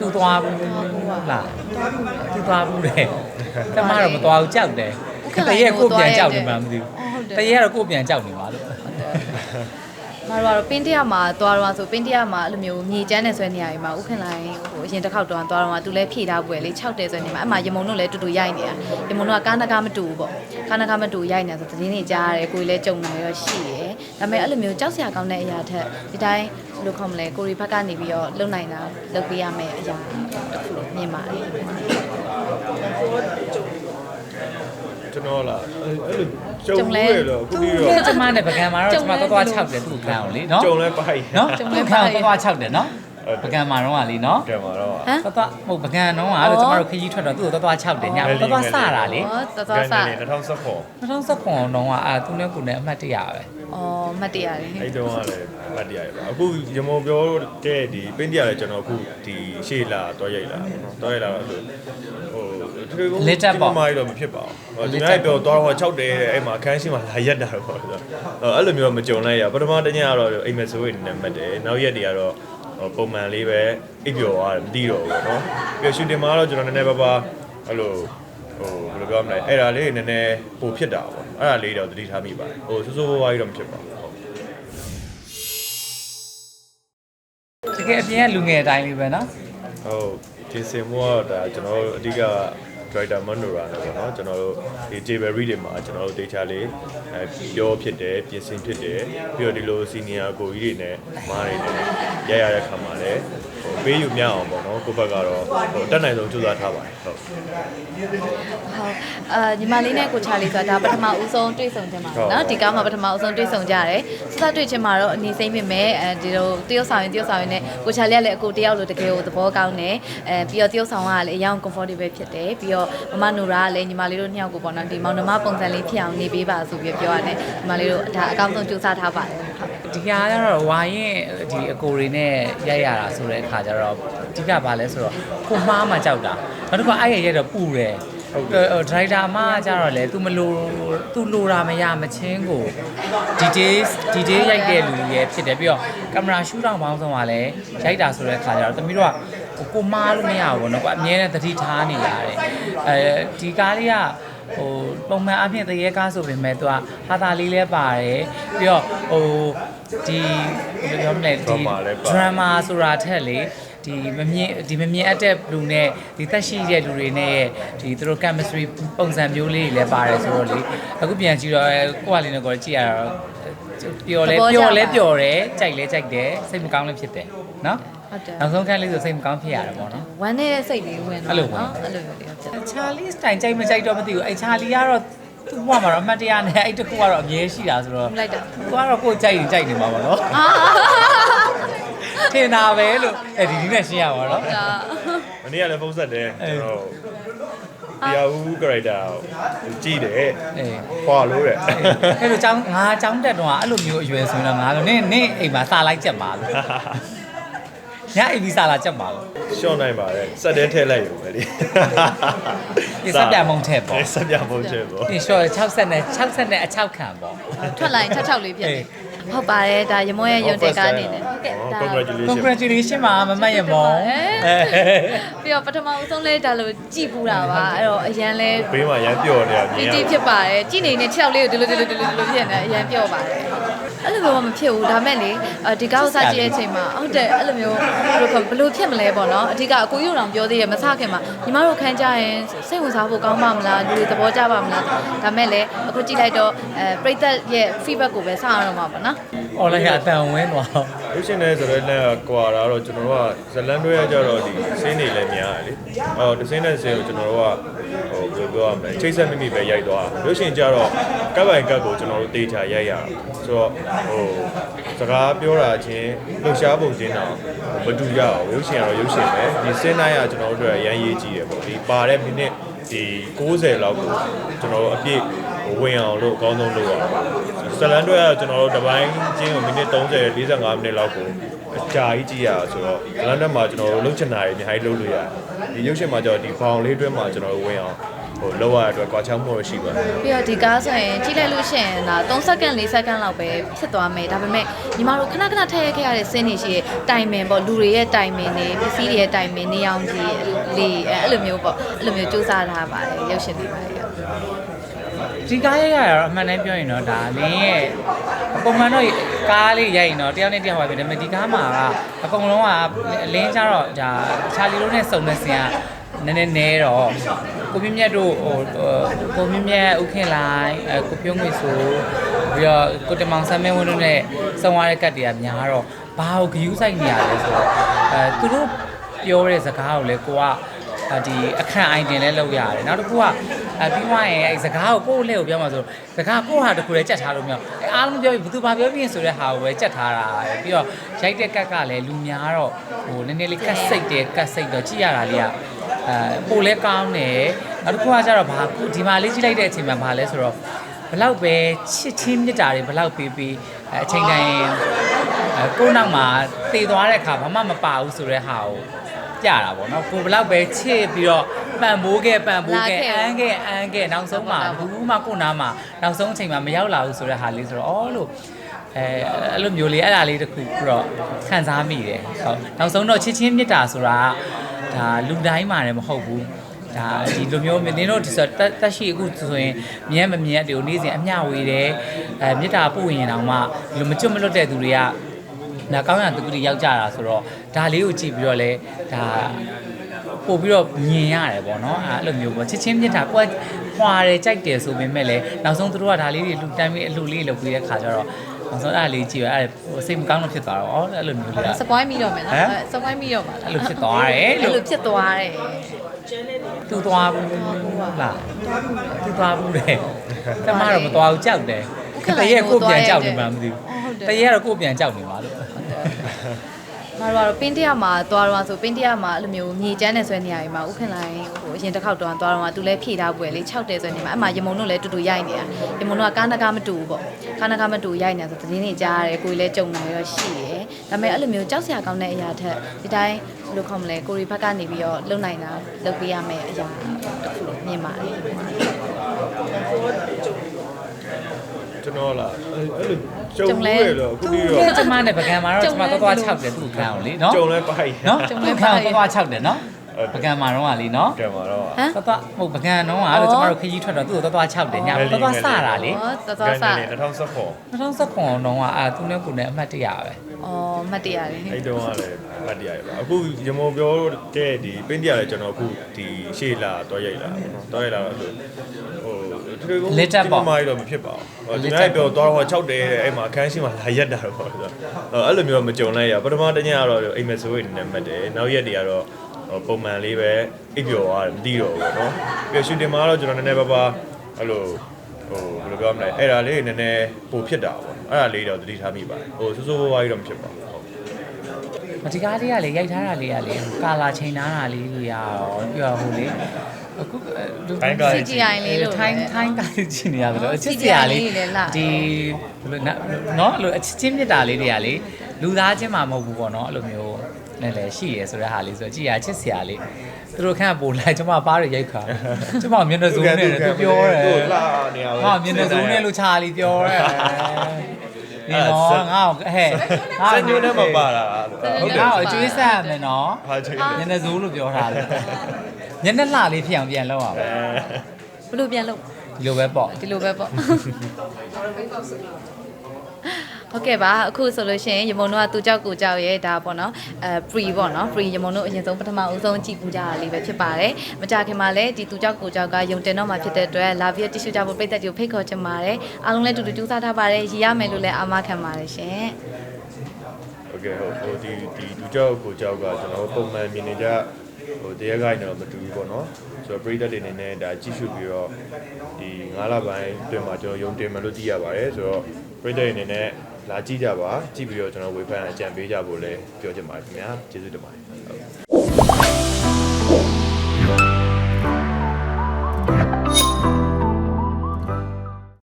သူသွားဘူးလားသူသွားဘူးတယ်တမတော့မသွားဘူးကြောက်တယ်တရေကိုပြန်ကြောက်နေမှမသိဘူးတရေကတော့ကိုပြန်ကြောက်နေပါလို့ မတော်ကတော့ပင်းတရမှာသွားတော့ဆိုပင်းတရမှာအဲ့လိုမျိုးမြေကျန်းနေဆွဲနေရရင်မှာဥခင်လိုင်းဟိုအရင်တစ်ခေါက်တော့သွားတော့သူလည်းဖြည့်ထားပွဲလေ6တဲဆွဲနေမှာအဲ့မှာရမုံတို့လည်းတူတူရိုက်နေတာရမုံတို့ကကားနကားမတူဘူးပေါ့ကားနကားမတူရိုက်နေဆိုသတင်းတွေကြားရတယ်ကိုယ်လည်းကြုံနေရရှိရယ်ဒါပေမဲ့အဲ့လိုမျိုးကြောက်စရာကောင်းတဲ့အရာထက်ဒီတိုင်းဘယ်လိုခေါ်မလဲကိုရီဘက်ကနေပြီးတော့လုံနိုင်တာလုပ်ပေးရမယ့်အရာတစ်ခုလို့မြင်ပါတယ် ကျွန်တော်လားအဲ့အဲ့လိုကြုံကြုံလဲလဲတော့အခုသူပြီးကတော့ကျမနဲ့ပကံမှာတော့ကျမသွားသွား6တယ်သူ့ခံအောင်လေနော်ကြုံလဲပိုက်နော်သူ့ခံအောင်သွားသွား6တယ်နော်ပကံမှာတော့ကလေနော်ကဲမှာတော့ဟမ်သွားသွားဟိုပကံတော့ကလို့ကျမတို့ခကြီးထွက်တော့သူ့ကိုသွားသွား6တယ်ညသွားသွားစတာလေဩတော်တော်ဆာ2019 2019တော့ကအာသူနဲ့ကိုနဲ့အမှတ်တရပဲဩမှတ်တရတယ်အဲ့တုန်းကလည်းမတ်တရားရပါအခုရမောပြောတဲ့ဒီပင်းတရားလည်းကျွန်တော်အခုဒီရှေ့လာတော့ရိုက်လာပေါ့နော်တော့ရိုက်လာတော့ ဆိုဟိုမိုင်းတော့မဖြစ်ပါဘူးဟိုဒီနေ့ပြောတော့ဟော6တဲအဲ့မှာအခန်းရှိမှလာရက်တာတော့ဆိုတော့အဲ့လိုမျိုးမကြုံလိုက်ရပထမတညကတော့အိမ်မဆိုးနေမှတ်တယ်နောက်ရက်တွေကတော့ပုံမှန်လေးပဲအိပ်ပျော်သွားတယ်မသိတော့ဘူးပေါ့နော်ပြီးရှူတင်မှာတော့ကျွန်တော်နည်းနည်းပါးပါအဲ့လိုဟိုဘယ်လိုပြောမလဲအဲ့ဒါလေးနည်းနည်းပိုဖြစ်တာပေါ့အဲ့ဒါလေးတော့သတိထားမိပါတယ်ဟိုစိုးစိုးဝါးဝါးကြီးတော့မဖြစ်ပါဘူးဟုတ်တကယ်အပြင်ကလူငယ်အတိုင်းလေးပဲနော်ဟုတ်ဒီစင်မောကဒါကျွန်တော်တို့အဓိက director Monora နဲ့ပေါ့နော်ကျွန်တော်တို့ဒီ Jewelry တွေမှာကျွန်တော်တို့ data လေးအဲပြောဖြစ်တယ်ပြင်ဆင်ဖြစ်တယ်ပြီးတော့ဒီလို senior ကိုကြီးတွေနဲ့မားတွေနဲ့ရရတဲ့ခါမှာ လည်းဟိုပေးယူမြအောင်ပေါ့နော်ကိုယ့်ဘက်ကတော့ဟိုတက်နိုင်ဆုံးကြိုးစားထားပါတယ်ဟုတ်ဟုတ်အာညီမလေးနဲ့ကိုချာလေးဆိုတာဒါပထမဦးဆုံးတွေ့ဆုံခြင်းပါဟုတ်နော်ဒီကားမှာပထမဦးဆုံးတွေ့ဆုံကြရတယ်စစတွေ့ခြင်းမှာတော့အနေစိမ့်ပြင်မဲ့အဲဒီလိုတရုတ်ဆောင်ရင်တရုတ်ဆောင်ရင်နဲ့ကိုချာလေးကလည်းအကိုတယောက်လိုတကယ်ကိုသဘောကောင်းတယ်အဲပြီးတော့တရုတ်ဆောင်ကလည်းအရင် comfortable ဖြစ်တယ်ပြီးတော့မမနိုရာကလည်းညီမလေးတို့နှစ်ယောက်ကိုပေါ့နော်ဒီမောင်နှမပုံစံလေးဖြစ်အောင်နေပေးပါဆိုပြီးပြောရတယ်ညီမလေးတို့ဒါအကောင်းဆုံးကြိုးစားထားပါတယ်ဟုတ်ဒီဟာကတော့ဝါရင်ဒီအကိုတွေနဲ့ရိုက်ရတာဆိုတဲ့အခါကျတော့အဓိကဘာလဲဆိုတော့ကိုမားမှကြောက်တာနောက်တစ်ခါအဲ့ရရက်တော့ပူတယ်ဟုတ်တယ်ဒရိုက်တာအမကကြတော့လေ तू မလို तू လိုတာမရမချင်းကို detail detail ရိုက်တဲ့လူကြီးရဲ့ဖြစ်တယ်ပြီးတော့ကင်မရာရှူတောင်ပေါင်းဆုံးကလည်းရိုက်တာဆိုတဲ့အခါကျတော့တမီးတို့ကကိုမားလို့မရဘူးဘောနော်ကွာအမြဲတမ်းသတိထားနေရတယ်အဲဒီကားလေးကဟိုပုံမှန်အပြင်တရေကားဆိုပေမဲ့သူကဟာတာလေးလဲပါတယ်ပြီးတော့ဟို ဒီဘယ်လိုပြောမလဲဒီ Drama လည်းပါ drama ဆိုတာထက်လေဒီမမြင်ဒီမမြင်အပ်တဲ့လူနဲ့ဒီသက်ရှိတဲ့လူတွေနဲ့ဒီသူတို့ chemistry ပုံစံမျိုးလေးတွေလည်းပါတယ်ဆိုတော့လေအခုပြန်ကြည့်တော့ကိုကလေးနဲ့ကိုကြည့်ရတော့ပျော်လဲပျော်လဲပျော်တယ်ကြိုက်လဲကြိုက်တယ်စိတ်မကောင်းလည်းဖြစ်တယ်နော်ဟုတ်တယ်နောက်ဆုံးခန်းလေးဆိုစိတ်မကောင်းဖြစ်ရတယ်ပေါ့နော် ဝမ်းနေတဲ့စိတ်လေးဝင်အဲ့လိုဝင်နော်အဲ့လိုမျိုးလေးဟုတ်တယ် ချာလီစတိုင်ကြိုက်မကြိုက်တော့မသိဘူးအဲချာလီကတော့ သူ့ဘဝမှာတော့အမှတ်တရနဲ့အဲ့တခုကတော့အမြဲရှိတာဆိုတော့မလိုက်တာ သူကတော့ကိုယ်ကြိုက်ရင်ကြိုက်နေမှာပါနော်အာထင်တာပဲလို့အဲဒီဒီနဲ့ရှင်းရပါတော့ ဒါမနေ့ကလည်းဖုန်းဆက်တယ်အေးကျွန်တော်တရားဦး character ကိုကြည့်တယ်အေး ခွာလို့တဲ့အဲ့လိုចောင်းငါចောင်းတက်တော့အဲ့လိုမျိုးအရွယ်ဆိုရင်တော့ငါဆိုနင်းနင်းအိမ်မှာစာလိုက်ချက်ပါလို့ ညအိမ်ပြီးစာလာချက်ပါလို့ရှော့နိုင်ပါတယ်စက်တဲထည့်လိုက်ရုံပဲလေဒီစက်ပြမုံထက်ပေါ့အေးစက်ပြမုံထည့်ပေါ့ ဒီ short 60နဲ့60နဲ့အချောက်ခံပေါ့ ထွက်လာရင်၆၆လေးဖြစ်တယ်ဟုတ်ပါတယ်ဒါရမွန်ရဲ့ရုံတင်ကားအနေနဲ့ဟုတ်ကဲ့ဒါ congratulations congratulation ပါမမတ်ရမောပြီးတော့ပထမဦးဆုံးလဲဒါလိုကြည်ပူတာပါအဲ့တော့အရန်လဲဘေးမှာရမ်းပျော်နေတာမြပီင်ရတီဖြစ်ပါတယ်ကြည်နေနဲ့6လေးကိုဒီလိုဒီလိုဒီလိုဒီလိုဖြစ်နေအရန်ပြော့ပါတယ် အဲ့လိုမျိုးမဖြစ်ဘူးဒါမဲ့လေဒီကားကိုစကြည့်တဲ့အချိန်မှာဟုတ်တယ်အဲ့လိုမျိုးဘယ်လိုဘယ်လိုဖြစ်မလဲပေါ့နော်အဓိကအကိုရုံတော်ပြောသေးတယ်မစခင်မှာညီမတို့ခန်းကြရင်စိတ်ဝင်စားဖို့ကောင်းပါမလားလူတွေသဘောကျပါမလားဒါမဲ့လေအခုကြည့်လိုက်တော့အဲပရိသတ်ရဲ့ feedback ကိုပဲစရအောင်ပါပေါ့နော်အော်လိုက်အတန်ဝင်းသွား လို့ရှင်နေဆိုတော့လည်းကွာတာတော့ကျွန်တော်တို့ကဇလန်တွဲရကြတော့ဒီစင်းနေလည်းများတယ်လေအော်ဒီစင်းနဲ့စင်းကိုကျွန်တော်တို့ကဟိုဘယ်လိုပြောရမလဲချိတ်ဆက်မိမိပဲရိုက်သွားလို့ရှင်ကြတော့ကပ်ပိုင်ကပ်ကိုကျွန်တော်တို့တေချာရိုက်ရအောင်ဆိုတော့ဟိုစကားပြောတာချင်းလှူရှားပုံချင်းတော့မတူရအောင်ရုပ်ရှင်ကတော့ရုပ်ရှင်ပဲဒီစင်းတိုင်းကကျွန်တော်တို့အတွက်ရမ်းရေးကြည့်တယ်ပေါ့ဒီပါတဲ့မိနစ် ဒီ60လောက်ကိုကျွန်တော်တို့အပြည့်ဝင်အောင်လို့အကောင်းဆုံးလုပ်ရအောင်ဇလန်တွဲကကျွန်တော်တို့တစ်ပိုင်းချင်းကိုမိနစ်30 45မိနစ်လောက်ကို အကြာကြီးကြည့်ရအောင်ဆိုတော့ဇလန်တွဲမှာကျွန်တော်တို့လှုပ်ချင်တာတွေအများကြီးလှုပ်လို့ရတယ်ဒီရုပ်ရှင်မှာကျတော့ဒီဘောင်လေးတွဲမှာကျွန်တော်တို့ဝင်အောင်ဟိုလောက်ရတဲ့အတွက်ကွာချောင်းမှုရှိပါတယ်ပြီးတော့ဒီကားဆိုရင်ကြည့်လိုက်လို့ရှိရင်ဒါ3စက္ကန့်4စက္ကန့်လောက်ပဲဖြစ်သွားမယ်ဒါပေမဲ့ညီမတို့ခဏခဏထည့်ရခဲ့ရတဲ့စင်းတွေရှိရဲ့တိုင်မင်ပေါ့လူတွေရဲ့တိုင်မင်တွေပစ္စည်းတွေရဲ့တိုင်မင်နေအောင်ကြီးလေးအဲ့လိုမျိုးပေါ့အဲ့လိုမျိုးစူးစမ်းထားပါတယ်ရုပ်ရှင်တွေပါတယ် ဒီကားရိုက်ရတာတော့အမှန်တမ်းပြောရင်တော့ဒါလင်းရဲ့ပုံမှန်တော့ကားလေးရိုက်ရင်တော့တယောက်နဲ့တယောက်ပါပဲဒါပေမဲ့ဒီကားမှာကအကုန်လုံးကအလင်းကြတော့ဒါချာလီတို့နဲ့စုံတဲ့ဆင်ကနည်းနည်းနဲတော့ကိုမြင့်မြတ်တို့ဟိုကိုမြင့်မြတ်ဥခင်လိုင်းအဲကိုပြုံးငွေဆိုပြီးတော့ကိုတမောင်ဆမ်းမင်းဝင်းတို့နဲ့စုံရတဲ့ကတ်တွေကများတော့ဘာကိုဂယူးဆိုင်နေရလဲဆိုတော့အဲသူတို့ပြောတဲ့စကားကိုလေကိုကအ ဒီအခန့်အိုင်တင်လဲလုပ်ရတယ်နောက်တစ်ခုကအပြီးမှရင်အဲစကားကိုကိုယ့်လက်ကိုပြောမှာဆိုစကားကိုယ့်ဟာတစ်ခုလည်းကြက်ထားလို့မရဘူးအဲအားလုံးပြောပြီးဘသူဘာပြောပြီးရင်ဆိုတဲ့ဟာကိုပဲကြက်ထားတာပြီးတော့ရိုက်တဲ့ကတ်ကလည်းလူများတော့ဟိုနည်းနည်းလေးကတ်စိတ်တယ်ကတ်စိတ်တော့ကြည့်ရတာလေးကအဲပိုလဲကောင်းတယ်နောက်တစ်ခုကကျတော့ဘာခုဒီမှာလေးကြည့်လိုက်တဲ့အချိန်မှာဘာလဲဆိုတော့ဘလောက်ပဲချစ်ချင်းမြတ်တာတွေဘလောက်ပေးပြီးအဲအချိန်တိုင်းအဲကိုယ့်နောက်မှာတည်သွားတဲ့အခါဘာမှမပါဘူးဆိုတဲ့ဟာကို ကြတာပေါ့နော်ကိုဘလောက်ပဲချစ်ပြီးတော့ပန်မိုးခဲ့ပန်မိုးခဲ့အန်းခဲ့အန်းခဲ့နောက်ဆုံးမှာဘူးမှကိုနားမှာနောက်ဆုံးအချိန်မှာမရောက်လာဘူးဆိုတဲ့ဟာလေးဆိုတော့အော်လို့အဲအဲ့လိုမျိုးလေးအဲ့ဒါလေးတစ်ခုပြီးတော့ခံစားမိတယ်ဟုတ်နောက်ဆုံးတော့ချစ်ချင်းမြတ်တာဆိုတာဒါလူတိုင်းမှာလည်းမဟုတ်ဘူးဒါဒီလိုမျိုးနင်းတို့ဒီဆိုတက်တက်ရှိအခုဆိုရင်မြဲမမြဲတွေကိုနေ့စဉ်အမျှဝေတယ်အဲမြတ်တာပို့ရင်တောင်မှဒီလိုမကျွတ်မလွတ်တဲ့သူတွေက ဒါကောင်းရတူတူရောက်ကြတာဆိုတော့ဒါလေးကိုကြည့်ပြီးတော့လဲဒါပို့ပြီးတော့မြင်ရတယ်ပေါ့နော်အဲ့လိုမျိုးပေါ့ချစ်ချင်းမြတ်တာကိုယ်ခွာတယ်ကြိုက်တယ်ဆိုပေမဲ့လည်းနောက်ဆုံးသူတို့ကဒါလေးတွေလူတန်းပြီးအလှလေးလုပ်ပြီးတဲ့ခါကျတော့နောက်ဆုံးအဲ့ဒါလေးကြည့်ရအဲ့စိတ်မကောင်းလို့ဖြစ်သွားတော့ဩအဲ့လိုမျိုးလေးကစပွိုင်းမိတော့မယ်နော်ဟမ်စပွိုင်းမိတော့ပါလားအဲ့လိုဖြစ်သွားတယ်အဲ့လို့လိုဖြစ်သွားတယ်သူသွားဘူးလားသူသွားဘူးတယ်တမတော့မသွားဘူးကြောက်တယ်တရေကိုပြန်ကြောက်နေမှမသိဘူးတရေကတော့ကိုပြန်ကြောက်နေမှာလို့ မတော်ကတော့ပင်းတရမှာသွားတော့ဆိုပင်းတရမှာအဲ့လိုမျိုးမြေကျန်းနေဆွဲနေရပြီမှာဥခင်လိုင်းဟိုအရင်တစ်ခေါက်တော့သွားတော့သူလည်းဖြည့်ထားပွဲလေ6တဲဆွဲနေမှာအဲ့မှာရမုံတို့လည်းတူတူရိုက်နေတာရမုံတို့ကကားနကားမတူဘူးပေါ့ကားနကားမတူရိုက်နေဆိုသတင်းတွေကြားရတယ်ကိုယ်လည်းကြုံနေရတော့ရှိတယ်ဒါပေမဲ့အဲ့လိုမျိုးကြောက်စရာကောင်းတဲ့အရာထက်ဒီတိုင်းဘယ်လိုခေါ်မလဲကိုရီဘက်ကနေပြီးတော့လုံနိုင်တာလုပ်ပေးရမယ့်အရာတစ်ခုလို့မြင်ပါတယ် ကျွန်တော်လာအဲ့လိုကြုံလဲတော့အခုပြီးတော့ကျမနဲ့ပကံမှာတော့ကျမတော့သွား6တယ်သူ့ခံအောင်လေနော်ကြုံလဲပိုက်နော်ကျုံလဲခံတော့6တယ်နော်ပကံမှာတော့ကလေနော်ကဲမှာတော့ဟမ်တော့တော့ဟိုပကံတော့ကလို့ကျမတို့ခကြီးထွက်တော့သူ့ကိုတော့6တယ်ညတော့တော့စတာလေဩတော်တော်ဆာ2019 2019တော့ကအာသူနဲ့ကိုနဲ့အမှတ်တရပဲ ဩမှတ်တရတယ်အဲ့တုန်းကလည်းပတ်တရားရပါအခုရမောပြောတဲ့ဒီပင်းတရားလည်းကျွန်တော်အခုဒီရှေ့လာတော့ရိုက်လာပေါ့နော်တော့ရိုက်လာတော့ဆိုဟိုထွေကုန်းမိုင်းတော့မဖြစ်ပါဘူးဒီနေ့ပြောတော့ဟော6တယ်အဲ့မှာအခန်းရှိမှလာရက်တာတော့ပေါ့ဆိုတော့အဲ့လိုမျိုးမကြုံလိုက်ရပထမတညကတော့အိမ်မဆိုးနေမှတ်တယ်နောက်ရက်တွေကတော့ပုံမှန်လေးပဲအိပ်ပျော်သွားတယ်မသိတော့ဘူးပေါ့နော်ပြီးရှူတင်မှာတော့ကျွန်တော်နည်းနည်းပါးပါအဲ့လို ဟိုဘယ်လိုပြောမလဲအဲ့ဒါလေးနည်းနည်းပိုဖြစ်တာပေါ့အဲ့ဒါလေးတော့သတိထားမိပါတယ်ဟိုစိုးစိုးဝါးဝါးကြီးတော့မဖြစ်ပါဘူးဟုတ်မဒီကားလေးကလေရိုက်ထားတာလေးကလေကာလာချိန်ထားတာလေးတွေရောပြီးတော့ဟိုလေအခုထိုင်းကားစီဂျီအိုင်လေးလို့ထိုင်းထိုင်းကားကြည့်နေရတယ်လို့အချစ်စရာလေးဒီဘယ်လိုနော်အဲ့လိုအချစ်ချင်းမြတ်တာလေးတွေကလေလူသားချင်းမှမဟုတ်ဘူးပေါ့နော်အဲ့လိုမျိုး လည်းလည်းရှိရဲဆိုတဲ့ဟာလေးဆိုတော့ကြည်ရချစ်စရာလေးသူတို့ခန့်ပို့လိုက်ကျမပါးရရိုက်ခါကျမမျက်နှာစုံနဲ့သူပြောတယ်ဟိုလာနေရပဲဟာမျက်နှာစုံနဲ့လို့ချာလီပြောတယ်ဒီတော့ငါ့ကိုဟဲ့စညိုးနဲ့မပါတာလို့ဟုတ်တယ်ငါ့ကိုအကျွေးဆက်ရမယ်နော်ဟာချေမျက်နှာစုံလို့ပြောထားတယ်မျက်နှာလှလေးဖြစ်အောင်ပြန်လုပ်အောင်ဘယ်လိုပြန်လုပ်ဒီလိုပဲပေါ့ဒီလိုပဲပေါ့ ဟုတ်ကဲ့ပါအခုဆိုလို့ရှိရင်ရမုံတို့ကသူကြောက်ကိုကြောက်ရဲ့ဒါပေါ့နော်အဲ pre ပေါ့နော် pre ရမုံတို့အရင်ဆုံးပထမဦးဆုံးကြည့်ပူကြရလေးပဲဖြစ်ပါတယ်မကြခင်မှာလည်းဒီသူကြောက်ကိုကြောက်ကယုံတင်တော့မှာဖြစ်တဲ့အတွက်လာပြီးတ िश ူကြဖို့ပိတ်သက်ကြိုဖိတ်ခေါ်ချင်ပါတယ်အားလုံးလည်းတူတူကြိုးစားထားပါတယ်ရည်ရမယ်လို့လည်းအာမခံပါတယ်ရှင်ဟုတ်ကဲ့ဟုတ်ဟိုဒီဒီသူကြောက်ကိုကြောက်ကကျွန်တော်ပုံမှန်မြင်နေကြဟိုတရက်ကိုင်းတော့မတူဘူးပေါ့နော်ဆိုတော့ပရိသတ်တွေနေနဲ့ဒါကြည့်ရှုပြီးတော့ဒီ9လပိုင်းအတွင်းမှာကျွန်တော်ယုံတင်မယ်လို့သိရပါတယ်ဆိုတော့ ပရိသတ်တွေအနေနဲ့လာကြည့်ကြပါကြည့်ပြီးတော့ကျွန်တော်ဝေဖန်အကြံပေးကြဖို့လည်းပြောချင်ပါတယ်ခင်ဗျာကျေးဇူးတင်ပါတယ်ဟုတ်